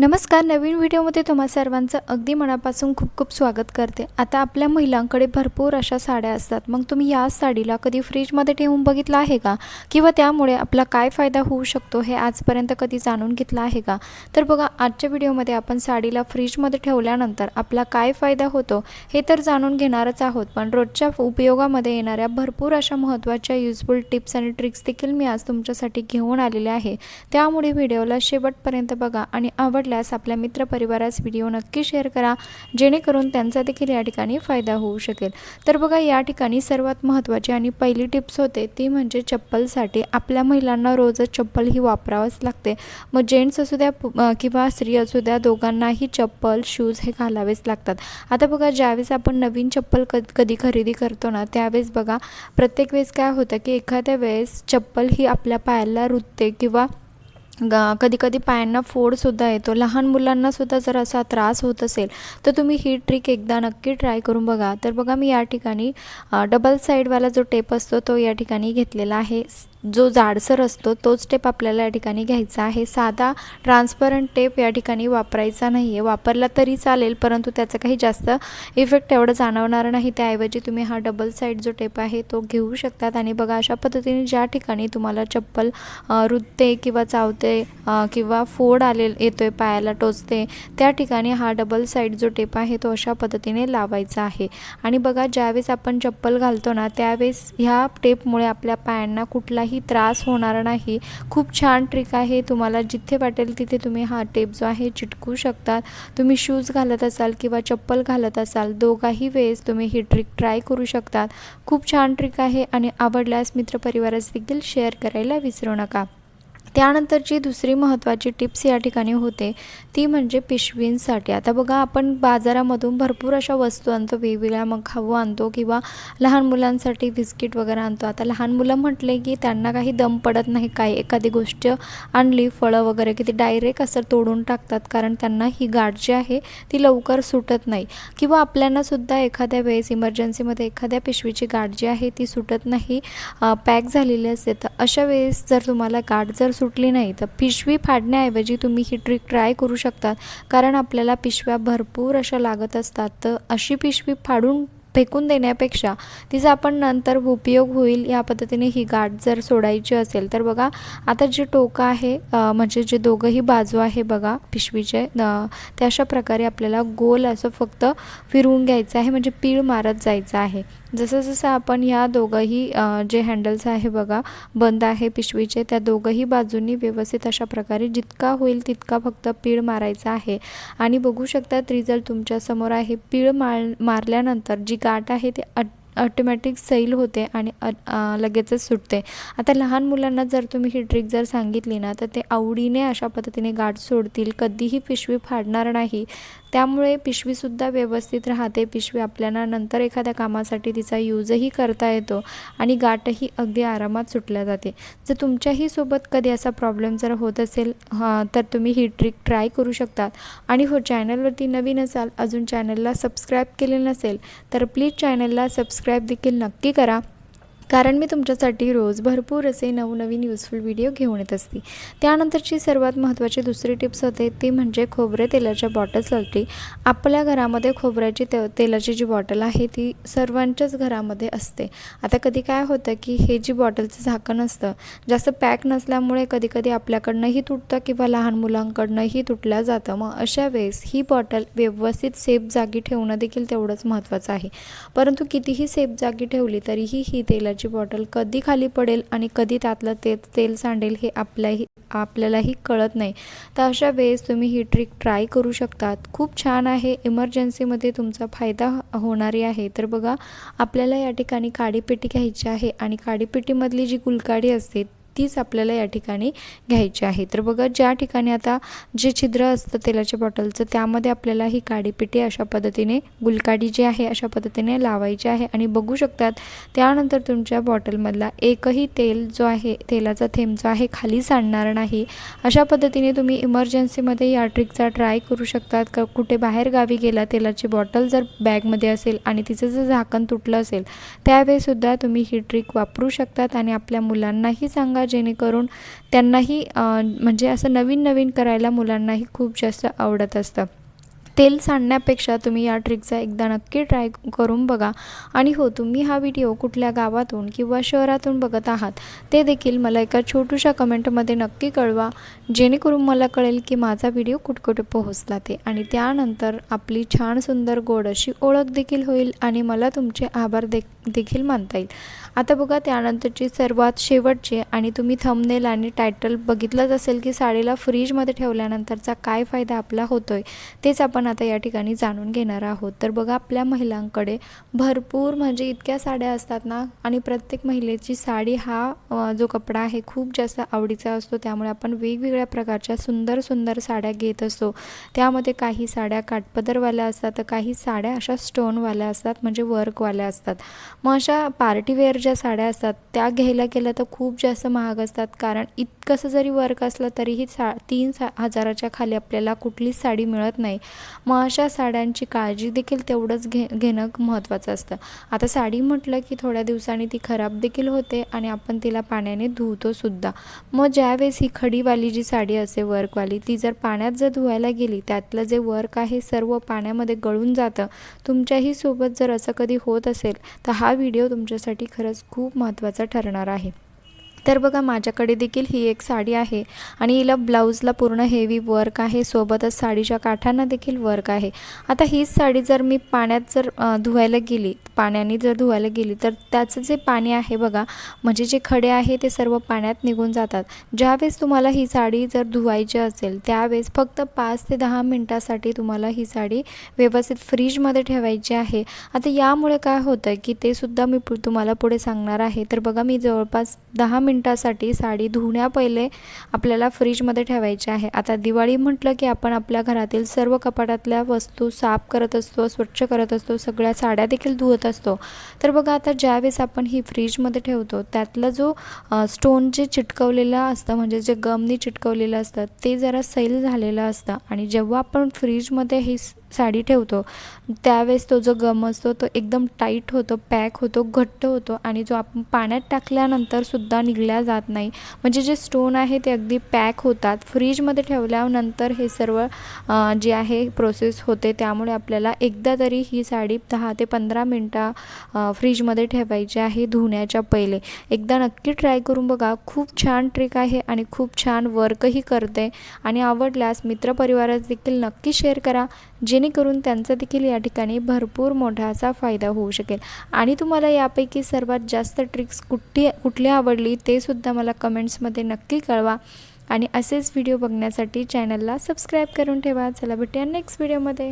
नमस्कार नवीन व्हिडिओमध्ये तुम्हा सर्वांचं अगदी मनापासून खूप खूप स्वागत करते. आता आपल्या महिलांकडे भरपूर अशा साड्या असतात. मग तुम्ही या साडीला कधी फ्रीजमध्ये ठेवून बघितलं आहे का? किंवा त्यामुळे आपला काय फायदा होऊ शकतो हे आजपर्यंत कधी जाणून घेतलं आहे का? तर बघा आजच्या व्हिडिओमध्ये आपण साडीला फ्रीजमध्ये ठेवल्यानंतर आपला काय फायदा होतो हे तर जाणून घेणारच आहोत. पण रोजच्या उपयोगामध्ये येणाऱ्या भरपूर अशा महत्त्वाच्या युजफुल टिप्स आणि ट्रिक्स देखील मी आज तुमच्यासाठी घेऊन आलेले आहे. त्यामुळे व्हिडिओला शेवटपर्यंत बघा आणि आवड आवडल्यास आपल्या मित्रपरिवारास व्हिडिओ नक्की शेअर करा जेणेकरून त्यांचा देखील या ठिकाणी फायदा होऊ शकेल. तर बघा या ठिकाणी सर्वात महत्त्वाची आणि पहिली टिप्स होते ती म्हणजे चप्पलसाठी आपल्या महिलांना रोजच चप्पल ही वापरावंच लागते. मग जेंट्स असू द्या किंवा स्त्री असू द्या दोघांनाही चप्पल शूज हे घालावेच लागतात. आता बघा ज्यावेळेस आपण नवीन चप्पल क कधी खरेदी करतो ना त्यावेळेस बघा प्रत्येक वेळेस काय होतं की एखाद्या वेळेस चप्पल ही आपल्या पायाला रुतते किंवा ग कधी कधी पायांना फोडसुद्धा येतो. लहान मुलांनासुद्धा जर असा त्रास होत असेल तर तुम्ही ही ट्रिक एकदा नक्की ट्राय करून बघा. तर बघा मी या ठिकाणी डबल साईडवाला जो टेप असतो तो या ठिकाणी घेतलेला आहे. जो जाडसर असतो तोच टेप आपल्याला या ठिकाणी घ्यायचा आहे. साधा ट्रान्सपरंट टेप या ठिकाणी वापरायचा नाही आहे वापरला तरी चालेल परंतु त्याचा काही जास्त इफेक्ट एवढं जाणवणार नाही. त्याऐवजी तुम्ही हा डबल साईड जो टेप आहे तो घेऊ शकतात. आणि बघा अशा पद्धतीने ज्या ठिकाणी तुम्हाला चप्पल रुतते किंवा चावते किंवा फोड आले येतो आहे पायाला टोचते त्या ठिकाणी हा डबल साईड जो टेप आहे तो अशा पद्धतीने लावायचा आहे. आणि बघा ज्यावेळेस आपण चप्पल घालतो ना त्यावेळेस ह्या टेपमुळे आपल्या पायांना कुठलाही त्रास होणार नाही. खूप छान ट्रिक आहे. तुम्हाला जिथे वाटेल तिथे तुम्ही हा टेप जो आहे चिटकू शकतात. तुम्ही शूज घालत असाल किंवा चप्पल घालत असाल दोघाही वेळेस तुम्ही ही ट्रिक ट्राय करू शकतात. खूप छान ट्रिक आहे आणि आवडल्यास मित्रपरिवारास देखील शेअर करायला विसरू नका. त्यानंतरची दुसरी महत्त्वाची टिप्स या ठिकाणी होते ती म्हणजे पिशवींसाठी. आता बघा आपण बाजारामधून भरपूर अशा वस्तू आणतो वेगवेगळ्या मग खाऊ आणतो किंवा लहान मुलांसाठी बिस्किट वगैरे आणतो. आता लहान मुलं म्हटले की त्यांना काही दम पडत नाही काय एखादी गोष्ट आणली फळं वगैरे की ती डायरेक्ट असं तोडून टाकतात कारण त्यांना ही गाठ जी आहे ती लवकर सुटत नाही. किंवा आपल्यालासुद्धा एखाद्या वेळेस इमर्जन्सीमध्ये एखाद्या पिशवीची गाठ जी आहे ती सुटत नाही पॅक झालेली असते. तर अशा वेळेस जर तुम्हाला गाठ जर सुटली नाही. तर पिशवी फाडण्याऐवजी तुम्ही ही ट्रिक ट्राय करू शकतात कारण आपल्याला पिशव्या भरपूर अशा लागत असतात. तर अशी पिशवी फाडून फेकून देण्यापेक्षा तिचा आपण नंतर उपयोग होईल या पद्धतीने ही गाठ जर सोडायची असेल तर बघा आता जे टोकं आहे म्हणजे जे दोघंही बाजू आहे बघा पिशवीचे ते अशा प्रकारे आपल्याला गोल असं फक्त फिरवून घ्यायचं आहे म्हणजे पीळ मारत जायचं आहे. जसं जसं आपण या दोघंही जे हँडल्स आहे बघा बंद आहे पिशवीचे त्या दोघंही बाजूंनी व्यवस्थित अशा प्रकारे जितका होईल तितका फक्त पीळ मारायचा आहे. आणि बघू शकतात रिझल्ट तुमच्यासमोर आहे पीळ मार मारल्यानंतर जी गाठ आहे ती अट ऑटोमॅटिक सैल होते आणि अ- लगेचच सुटते. आता लहान मुलांना जर तुम्ही ही ट्रिक जर सांगितली ना तर ते आवडीने अशा पद्धतीने गाठ सोडतील. कधीही पिशवी फाडणार नाही. त्यामुळे पिशवीसुद्धा व्यवस्थित राहते. पिशवी आपल्याला नंतर एखाद्या कामासाठी तिचा यूजही करता येतो आणि गाठही अगदी आरामात सुटल्या जाते. जर तुमच्याही सोबत कधी असा प्रॉब्लेम जर होत असेल हां तर तुम्ही ही ट्रिक ट्राय करू शकतात. आणि हो चॅनलवरती नवीन असाल अजून चॅनलला सबस्क्राईब केले नसेल तर प्लीज चॅनलला सबस्क्राईब देखील नक्की करा. कारण मी तुमच्यासाठी रोज भरपूर असे नवनवीन युजफुल व्हिडिओ घेऊन येत असते. त्यानंतरची सर्वात महत्त्वाची दुसरी टिप्स होते ती म्हणजे खोबरे तेलाच्या बॉटलसाठी आपल्या घरामध्ये खोबऱ्याची ते तेलाची जी बॉटल आहे ती सर्वांच्याच घरामध्ये असते. आता कधी काय होतं की हे जी बॉटलचं झाकण असतं जास्त पॅक नसल्यामुळे कधी कधी आपल्याकडनंही तुटतं किंवा लहान मुलांकडनंही तुटलं जातं. मग अशा वेळेस ही बॉटल व्यवस्थित सेफ जागी ठेवणं देखील तेवढंच महत्त्वाचं आहे. परंतु कितीही सेफ जागी ठेवली तरीही ही तेलाची बॉटल कधी खाली पडेल आणि कधी त्यातलं ते तेल सांडेल हे आपल्याही आपल्यालाही कळत नाही. तर अशा वेळेस तुम्ही ही ट्रिक ट्राय करू शकतात. खूप छान आहे. इमर्जन्सीमध्ये तुमचा फायदा होणारी आहे. तर बघा आपल्याला या ठिकाणी काडीपेटी घ्यायची आहे आणि काडीपेटीमधली जी गुलकाडी असते तीच आपल्याला या ठिकाणी घ्यायची आहे. तर बघा ज्या ठिकाणी आता जे छिद्र असतं तेलाच्या बॉटलचं त्यामध्ये आपल्याला ही काडीपेटी अशा पद्धतीने गुलकाडी जी आहे अशा पद्धतीने लावायची आहे. आणि बघू शकतात त्यानंतर तुमच्या बॉटलमधला एकही तेल जो आहे तेलाचा थेंब जो आहे खाली सांडणार नाही. अशा पद्धतीने तुम्ही इमर्जन्सीमध्ये या ट्रिकचा ट्राय करू शकतात. क कुठे बाहेर गावी गेला तेलाची बॉटल जर बॅगमध्ये असेल आणि तिचं जर झाकण तुटलं असेल त्यावेळीसुद्धा तुम्ही ही ट्रिक वापरू शकतात. आणि आपल्या मुलांनाही सांगा जेणेकरून त्यांनाही म्हणजे असं नवीन नवीन करायला मुलांनाही खूप जास्त आवडत असतं. तेल सांडण्यापेक्षा तुम्ही या ट्रिकचा एकदा नक्की ट्राय करून बघा. आणि हो तुम्ही हा व्हिडिओ कुठल्या गावातून किंवा शहरातून बघत आहात ते देखील मला एका छोटूशा कमेंटमध्ये नक्की कळवा. जेणेकरून मला कळेल की माझा व्हिडिओ कुठकुठे पोहोचला ते. आणि त्यानंतर आपली छान सुंदर गोड अशी ओळख देखील होईल आणि मला तुमचे आभार दे देखील मानता येईल. आता बघा त्यानंतरची सर्वात शेवटची आणि तुम्ही थंबनेल आणि टायटल बघितलंच असेल की साडीला फ्रीजमध्ये ठेवल्यानंतरचा काय फायदा आपला होतो आहे तेच आपण आता या ठिकाणी जाणून घेणार आहोत. तर बघा आपल्या महिलांकडे भरपूर म्हणजे इतक्या साड्या असतात ना आणि प्रत्येक महिलेची साडी हा जो कपडा आहे खूप जास्त आवडीचा असतो. त्यामुळे आपण वेगवेगळ्या प्रकारच्या सुंदर सुंदर साड्या घेत असतो. त्यामध्ये काही साड्या काटपदरवाल्या असतात तर काही साड्या अशा स्टोनवाल्या असतात म्हणजे वर्कवाल्या असतात. मग अशा पार्टीवेअर ज्या साड्या असतात त्या घ्यायला गेल्या तर खूप जास्त महाग असतात. कारण इतकंसं जरी वर्क असलं तरीही सा तीन सा हजाराच्या खाली आपल्याला कुठलीच साडी मिळत नाही. मग अशा साड्यांची काळजी देखील तेवढंच घे घेणं महत्त्वाचं असतं. आता साडी म्हटलं की थोड्या दिवसांनी ती खराब देखील होते आणि आपण तिला पाण्याने धुतो सुद्धा. मग ज्यावेळेस ही खडीवाली जी साडी असते वर्कवाली ती जर पाण्यात जर धुवायला गेली त्यातलं जे वर्क आहे सर्व पाण्यामध्ये गळून जातं. तुमच्याही सोबत जर असं कधी होत असेल तर हा व्हिडिओ तुमच्यासाठी खरंच खूप महत्त्वाचा ठरणार आहे. तर बघा माझ्याकडे देखील ही एक साडी आहे आणि हिला ब्लाऊजला पूर्ण हेवी वर्क आहे. सोबतच साडीच्या काठांना देखील वर्क आहे. आता हीच साडी जर मी पाण्यात जर धुवायला गेली पाण्याने जर धुवायला गेली तर त्याचं जे पाणी आहे बघा म्हणजे जे खडे आहे ते सर्व पाण्यात निघून जातात. ज्यावेळेस तुम्हाला ही साडी जर धुवायची असेल त्यावेळेस फक्त पाच ते दहा मिनटासाठी तुम्हाला ही साडी व्यवस्थित फ्रीजमध्ये ठेवायची आहे. आता यामुळे काय होतं की ते सुद्धा मी पु तुम्हाला पुढे सांगणार आहे. तर बघा मी जवळपास दहा मिनटासाठी साडी धुण्या पहिले आपल्याला फ्रीजमध्ये ठेवायची आहे. आता दिवाळी म्हटलं की आपण आपल्या घरातील सर्व कपाटातल्या वस्तू साफ करत असतो स्वच्छ करत असतो सगळ्या साड्या देखील धुवत असतो. तर बघा आता ज्यावेळेस आपण ही फ्रीजमध्ये ठेवतो त्यातला जो स्टोन जे चिटकवलेलं असतं म्हणजे जे गमनी चिटकवलेलं असतं ते जरा सैल झालेलं असतं. आणि जेव्हा आपण फ्रीजमध्ये ही साडी ठेवतो. त्यावेळेस तो जो गम असतो तो एकदम टाईट होतो पॅक होतो घट्ट होतो आणि जो आपण पाण्यात टाकल्यानंतर सुद्धा निघल्या जात नाही. म्हणजे जे स्टोन आहे ते अगदी पॅक होतात. फ्रीजमध्ये ठेवल्यानंतर हे सर्व जे आहे प्रोसेस होते त्यामुळे आपल्याला एकदा तरी ही साडी दहा ते पंधरा मिनटं फ्रीजमध्ये ठेवायची आहे धुण्याच्या पहिले. एकदा नक्की ट्राय करून बघा. खूप छान ट्रिक आहे आणि खूप छान वर्कही करते. आणि आवडल्यास मित्रपरिवारास देखील नक्की शेअर करा. जेणेकरून त्यांचा देखील या ठिकाणी भरपूर मोठा असा फायदा होऊ शकेल. आणि तुम्हाला यापैकी सर्वात जास्त ट्रिक्स कुठली कुठली आवडली ते सुद्धा मला कमेंट्समध्ये नक्की कळवा. आणि असेच व्हिडिओ बघण्यासाठी चॅनलला सबस्क्राईब करून ठेवा. चला भेटूया नेक्स्ट व्हिडिओमध्ये